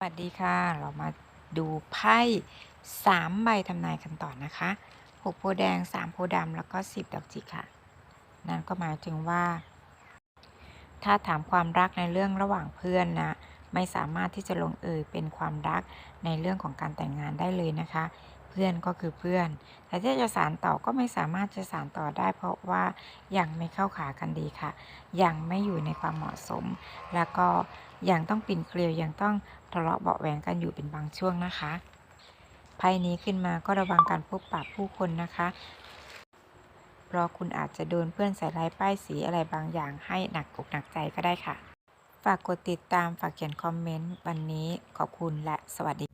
สวัสดีค่ะ เรามาดูไพ่สามใบทำนายกันต่อนะคะหกโพแดงสามโพดำแล้วก็สิบดอกจิกค่ะ นั่นก็หมายถึงว่า ถ้าถามความรักในเรื่องระหว่างเพื่อนนะ ไม่สามารถที่จะลงเอยเป็นความรักในเรื่องของการแต่งงานได้เลยนะคะ พื่อนก็คือเพื่อน แต่ถ้าจะสารต่อก็ไม่สามารถจะสารต่อได้ เพราะว่ายังไม่เข้าขากันดีค่ะ ยังไม่อยู่ในความเหมาะสม แล้วก็ยังต้องปิ่นเกลียวยังต้องทะเลาะเบาแหวงกันอยู่เป็นบางช่วงนะคะไพ่นี้ขึ้นมาก็ระวังการพบปะผู้คนนะคะเพราะคุณอาจจะโดนเพื่อนใส่ร้ายป้ายสีอะไรบางอย่างให้หนักอกหนักใจก็ได้ค่ะ ฝากกดติดตามฝากเขียนคอมเมนต์ วันนี้ขอบคุณและสวัสดี